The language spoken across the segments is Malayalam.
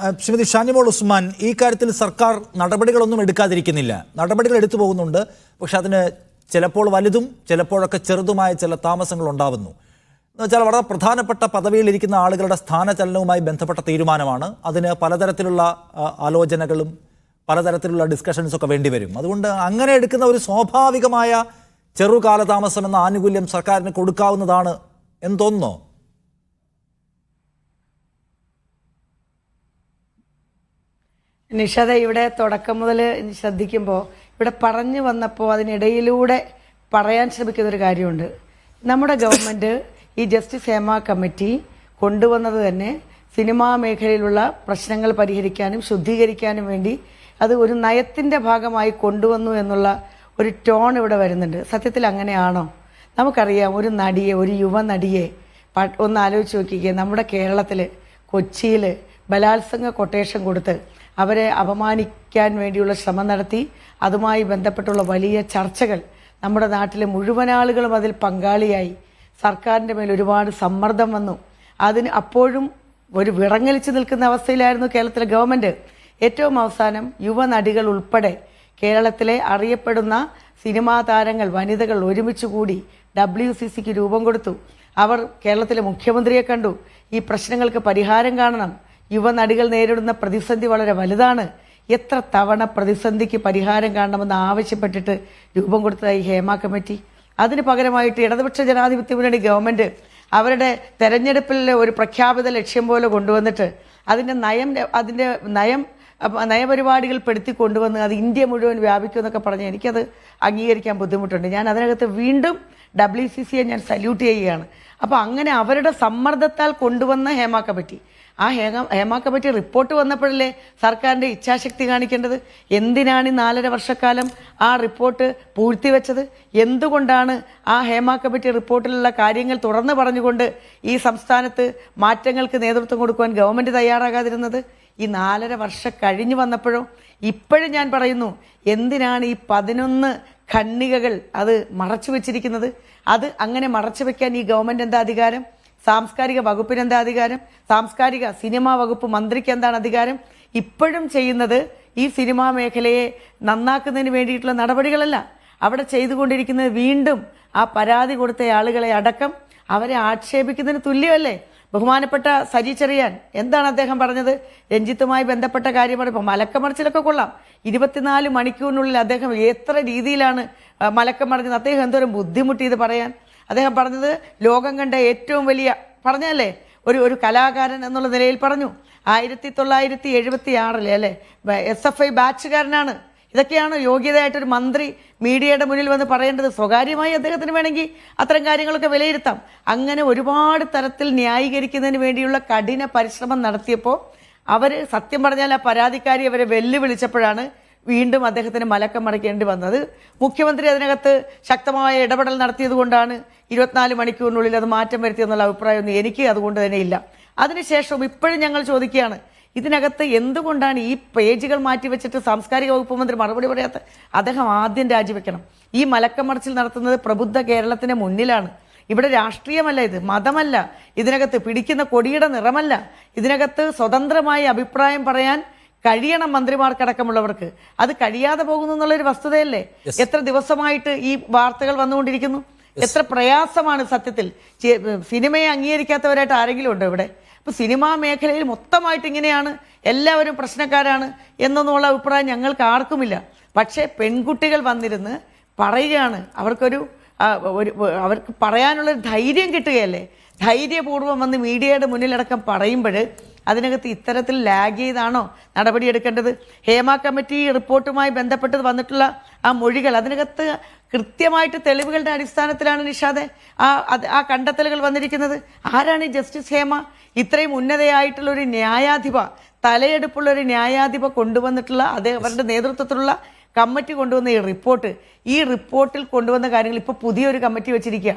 ശ്രീമതി ഷാനിമോൾ ഉസ്മാൻ ഈ കാര്യത്തിൽ സർക്കാർ നടപടികളൊന്നും എടുക്കാതിരിക്കുന്നില്ല. നടപടികൾ എടുത്തു പോകുന്നുണ്ട്. പക്ഷെ അതിന് ചിലപ്പോൾ വലുതും ചിലപ്പോഴൊക്കെ ചെറുതുമായ ചില താമസങ്ങൾ ഉണ്ടാവുന്നു. എന്ന് വെച്ചാൽ വളരെ പ്രധാനപ്പെട്ട പദവിയിലിരിക്കുന്ന ആളുകളുടെ സ്ഥാനചലനവുമായി ബന്ധപ്പെട്ട തീരുമാനമാണ്. അതിന് പലതരത്തിലുള്ള ആലോചനകളും പലതരത്തിലുള്ള ഡിസ്കഷൻസ് ഒക്കെ വേണ്ടിവരും അതുകൊണ്ട് അങ്ങനെ എടുക്കുന്ന ഒരു സ്വാഭാവികമായ ചെറുകാലതാമസം എന്ന ആനുകൂല്യം സർക്കാരിന് കൊടുക്കാവുന്നതാണ് എന്ന് തോന്നുന്നോ? നിഷാദ ഇവിടെ തുടക്കം മുതൽ ശ്രദ്ധിക്കുമ്പോൾ ഇവിടെ പറഞ്ഞു വന്നപ്പോൾ അതിനിടയിലൂടെ പറയാൻ ശ്രമിക്കുന്ന ഒരു കാര്യമുണ്ട്. നമ്മുടെ ഗവൺമെന്റ് ഈ ജസ്റ്റിസ് ഹേമ കമ്മിറ്റി കൊണ്ടുവന്നത് തന്നെ സിനിമാ മേഖലയിലുള്ള പ്രശ്നങ്ങൾ പരിഹരിക്കാനും ശുദ്ധീകരിക്കാനും വേണ്ടി അത് ഒരു നയത്തിന്റെ ഭാഗമായി കൊണ്ടുവന്നു എന്നുള്ള ഒരു ടോൺ ഇവിടെ വരുന്നുണ്ട്. സത്യത്തിൽ അങ്ങനെയാണോ? നമുക്കറിയാം ഒരു നടിയെ ഒരു യുവ നടിയെ ഒന്ന് ആലോചിച്ച് നോക്കിക്കുക നമ്മുടെ കേരളത്തിൽ കൊച്ചിയിൽ ബലാത്സംഗ കൊട്ടേഷൻ കൊടുത്ത് അവരെ അപമാനിക്കാൻ വേണ്ടിയുള്ള ശ്രമം നടത്തി. അതുമായി ബന്ധപ്പെട്ടുള്ള വലിയ ചർച്ചകൾ നമ്മുടെ നാട്ടിലെ മുഴുവൻ ആളുകളും അതിൽ പങ്കാളിയായി. സർക്കാരിന്റെ മേൽ ഒരുപാട് സമ്മർദ്ദം വന്നു. അതിന് അപ്പോഴും ഒരു വിറങ്ങലിച്ച് നിൽക്കുന്ന അവസ്ഥയിലായിരുന്നു കേരളത്തിലെ ഗവൺമെന്റ് ഏറ്റവും അവസാനം യുവനടികൾ ഉൾപ്പെടെ കേരളത്തിലെ അറിയപ്പെടുന്ന സിനിമാ താരങ്ങൾ വനിതകൾ ഒരുമിച്ച് കൂടി ഡബ്ല്യു സി സിക്ക് രൂപം കൊടുത്തു. അവർ കേരളത്തിലെ മുഖ്യമന്ത്രിയെ കണ്ടു. ഈ പ്രശ്നങ്ങൾക്ക് പരിഹാരം കാണണം. യുവനടികൾ നേരിടുന്ന പ്രതിസന്ധി വളരെ വലുതാണ്. എത്ര തവണ പ്രതിസന്ധിക്ക് പരിഹാരം കാണണമെന്ന് ആവശ്യപ്പെട്ടിട്ട് രൂപം കൊടുത്തതായി ഹേമ കമ്മിറ്റി. അതിന് പകരമായിട്ട് ഇടതുപക്ഷ ജനാധിപത്യ മുന്നണി ഗവൺമെന്റ് അവരുടെ തെരഞ്ഞെടുപ്പിലെ ഒരു പ്രഖ്യാപിത ലക്ഷ്യം പോലെ കൊണ്ടുവന്നിട്ട് അതിന്റെ നയം അതിന്റെ നയം നയപരിപാടികൾ പെടുത്തി കൊണ്ടുവന്ന് അത് ഇന്ത്യ മുഴുവൻ വ്യാപിക്കും എന്നൊക്കെ പറഞ്ഞ് എനിക്കത് അംഗീകരിക്കാൻ ബുദ്ധിമുട്ടുണ്ട്. ഞാൻ അതിനകത്ത് വീണ്ടും ഡബ്ല്യു സി സിയെ ഞാൻ സല്യൂട്ട് ചെയ്യുകയാണ്. അപ്പോൾ അങ്ങനെ അവരുടെ സമ്മർദ്ദത്താൽ കൊണ്ടുവന്ന ഹേമ കമ്മിറ്റി. ആ ഹേമ ഹേമ കമ്മിറ്റി റിപ്പോർട്ട് വന്നപ്പോഴല്ലേ സർക്കാരിന്റെ ഇച്ഛാശക്തി കാണിക്കേണ്ടത്? എന്തിനാണ് ഈ നാലര വർഷക്കാലം ആ റിപ്പോർട്ട് പൂഴ്ത്തിവെച്ചത്? എന്തുകൊണ്ടാണ് ആ ഹേമ കമ്മിറ്റി റിപ്പോർട്ടിലുള്ള കാര്യങ്ങൾ തുറന്നു പറഞ്ഞുകൊണ്ട് ഈ സംസ്ഥാനത്ത് മാറ്റങ്ങൾക്ക് നേതൃത്വം കൊടുക്കുവാൻ ഗവൺമെന്റ് തയ്യാറാകാതിരുന്നത്? ഈ നാലര വർഷം കഴിഞ്ഞു വന്നപ്പോഴോ? ഇപ്പോഴും ഞാൻ പറയുന്നു എന്തിനാണ് ഈ പതിനൊന്ന് ഖണ്ണികകൾ അത് മറച്ചു വെച്ചിരിക്കുന്നത്? അത് അങ്ങനെ മറച്ചു വെക്കാൻ ഈ ഗവൺമെന്റ് എന്താ അധികാരം? സാംസ്കാരിക വകുപ്പിന് എന്താ അധികാരം? സാംസ്കാരിക സിനിമാ വകുപ്പ് മന്ത്രിക്ക് എന്താണ് അധികാരം? ഇപ്പോഴും ചെയ്യുന്നത് ഈ സിനിമാ മേഖലയെ നന്നാക്കുന്നതിന് വേണ്ടിയിട്ടുള്ള നടപടികളല്ല. അവിടെ ചെയ്തുകൊണ്ടിരിക്കുന്നത് വീണ്ടും ആ പരാതി കൊടുത്ത ആളുകളെ അടക്കം അവരെ ആക്ഷേപിക്കുന്നതിന് തുല്യമല്ലേ? ബഹുമാനപ്പെട്ട സജി ചെറിയാൻ എന്താണ് അദ്ദേഹം പറഞ്ഞത്? രഞ്ജിത്തുമായി ബന്ധപ്പെട്ട കാര്യമാണ്. ഇപ്പോൾ മലക്കമറിച്ചിലൊക്കെ കൊള്ളാം. ഇരുപത്തിനാല് മണിക്കൂറിനുള്ളിൽ അദ്ദേഹം എത്ര രീതിയിലാണ് മലക്കം മറിഞ്ഞത് അദ്ദേഹം എന്തോരം ബുദ്ധിമുട്ടി ഇത് പറയാൻ? അദ്ദേഹം പറഞ്ഞത് ലോകം കണ്ട ഏറ്റവും വലിയ പറഞ്ഞല്ലേ? ഒരു ഒരു കലാകാരൻ എന്നുള്ള നിലയിൽ പറഞ്ഞു. ആയിരത്തി തൊള്ളായിരത്തി എഴുപത്തി ആറിലെ അല്ലേ എസ് എഫ് ഐ ബാച്ചുകാരനാണ്. ഇതൊക്കെയാണ് യോഗ്യതയായിട്ടൊരു മന്ത്രി മീഡിയയുടെ മുന്നിൽ വന്ന് പറയേണ്ടത്. സ്വകാര്യമായി അദ്ദേഹത്തിന് വേണമെങ്കിൽ അത്തരം കാര്യങ്ങളൊക്കെ വിലയിരുത്താം. അങ്ങനെ ഒരുപാട് തരത്തിൽ ന്യായീകരിക്കുന്നതിന് വേണ്ടിയുള്ള കഠിന പരിശ്രമം നടത്തിയപ്പോൾ അവർ സത്യം പറഞ്ഞാൽ ആ പരാതിക്കാരി അവരെ വെല്ലുവിളിച്ചപ്പോഴാണ് വീണ്ടും അദ്ദേഹത്തിന് മലക്കം മറിക്കേണ്ടി വന്നത്. മുഖ്യമന്ത്രി അതിനകത്ത് ശക്തമായ ഇടപെടൽ നടത്തിയത് കൊണ്ടാണ് ഇരുപത്തിനാല് മണിക്കൂറിനുള്ളിൽ അത് മാറ്റം വരുത്തിയെന്നുള്ള അഭിപ്രായമൊന്നും എനിക്ക് അതുകൊണ്ട് തന്നെ ഇല്ല. അതിനുശേഷം ഇപ്പോഴും ഞങ്ങൾ ചോദിക്കുകയാണ് ഇതിനകത്ത് എന്തുകൊണ്ടാണ് ഈ പേജുകൾ മാറ്റിവെച്ചിട്ട് സാംസ്കാരിക വകുപ്പ് മന്ത്രി മറുപടി പറയാത്ത? അദ്ദേഹം ആദ്യം രാജിവെക്കണം. ഈ മലക്കം മറിച്ചിൽ നടത്തുന്നത് പ്രബുദ്ധ കേരളത്തിന് മുന്നിലാണ്. ഇവിടെ രാഷ്ട്രീയമല്ല ഇത് മതമല്ല. ഇതിനകത്ത് പിടിക്കുന്ന കൊടിയുടെ നിറമല്ല. ഇതിനകത്ത് സ്വതന്ത്രമായി അഭിപ്രായം പറയാൻ കഴിയണം മന്ത്രിമാർക്കടക്കമുള്ളവർക്ക്. അത് കഴിയാതെ പോകുന്നു എന്നുള്ളൊരു വസ്തുതയല്ലേ? എത്ര ദിവസമായിട്ട് ഈ വാർത്തകൾ വന്നുകൊണ്ടിരിക്കുന്നു? എത്ര പ്രയാസമാണ് സത്യത്തിൽ. സിനിമയെ അംഗീകരിക്കാത്തവരായിട്ട് ആരെങ്കിലും ഉണ്ടോ ഇവിടെ? ഇപ്പൊ സിനിമാ മേഖലയിൽ മൊത്തമായിട്ട് ഇങ്ങനെയാണ്. എല്ലാവരും പ്രശ്നക്കാരാണ് എന്നൊന്നുള്ള അഭിപ്രായം ഞങ്ങൾക്ക് ആർക്കുമില്ല. പക്ഷേ പെൺകുട്ടികൾ വന്നിരുന്ന് പറയുകയാണ്. അവർക്കൊരു ഒരു അവർക്ക് പറയാനുള്ളൊരു ധൈര്യം കിട്ടുകയല്ലേ? ധൈര്യപൂർവം വന്ന് മീഡിയയുടെ മുന്നിലടക്കം പറയുമ്പോൾ അതിനകത്ത് ഇത്തരത്തിൽ ലാഗ് ചെയ്താണോ നടപടിയെടുക്കേണ്ടത്? ഹേമ കമ്മിറ്റി റിപ്പോർട്ടുമായി ബന്ധപ്പെട്ട് വന്നിട്ടുള്ള ആ മൊഴികൾ അതിനകത്ത് കൃത്യമായിട്ട് തെളിവുകളുടെ അടിസ്ഥാനത്തിലാണ് നിഷാദെ ആ ആ കണ്ടെത്തലുകൾ വന്നിരിക്കുന്നത്. ആരാണ് ഈ ജസ്റ്റിസ് ഹേമ? ഇത്രയും ഉന്നതയായിട്ടുള്ള ഒരു ന്യായാധിപ തലയെടുപ്പുള്ള ഒരു ന്യായാധിപ കൊണ്ടുവന്നിട്ടുള്ള അതേ അവരുടെ നേതൃത്വത്തിലുള്ള കമ്മിറ്റി കൊണ്ടുവന്ന ഈ റിപ്പോർട്ട്. ഈ റിപ്പോർട്ടിൽ കൊണ്ടുവന്ന കാര്യങ്ങൾ ഇപ്പോൾ പുതിയൊരു കമ്മിറ്റി വെച്ചിരിക്കുക.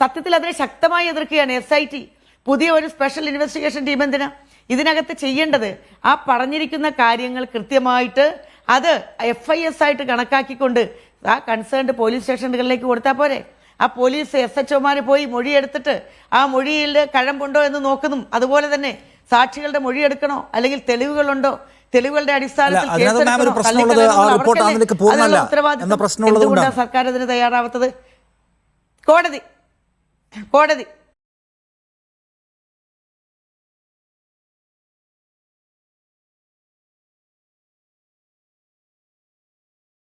സത്യത്തിൽ അതിനെ ശക്തമായി എതിർക്കുകയാണ് എസ് ഐ ടി പുതിയ ഒരു സ്പെഷ്യൽ ഇൻവെസ്റ്റിഗേഷൻ ടീം എന്തിനാ? ഇതിനകത്ത് ചെയ്യേണ്ടത് ആ പറഞ്ഞിരിക്കുന്ന കാര്യങ്ങൾ കൃത്യമായിട്ട് അത് എഫ് ഐ എസ് ആയിട്ട് കണക്കാക്കിക്കൊണ്ട് ആ കൺസേൺഡ് പോലീസ് സ്റ്റേഷനുകളിലേക്ക് കൊടുത്താൽ പോരെ. ആ പോലീസ് എസ് എച്ച് ഒമാർ പോയി മൊഴിയെടുത്തിട്ട് ആ മൊഴിയിൽ കഴമ്പുണ്ടോ എന്ന് നോക്കുന്നു. അതുപോലെ തന്നെ സാക്ഷികളുടെ മൊഴിയെടുക്കണോ? അല്ലെങ്കിൽ തെളിവുകളുണ്ടോ? തെളിവുകളുടെ അടിസ്ഥാനത്തിൽ. സർക്കാർ അതിന് തയ്യാറാവാത്തത്? കോടതി. കോടതി.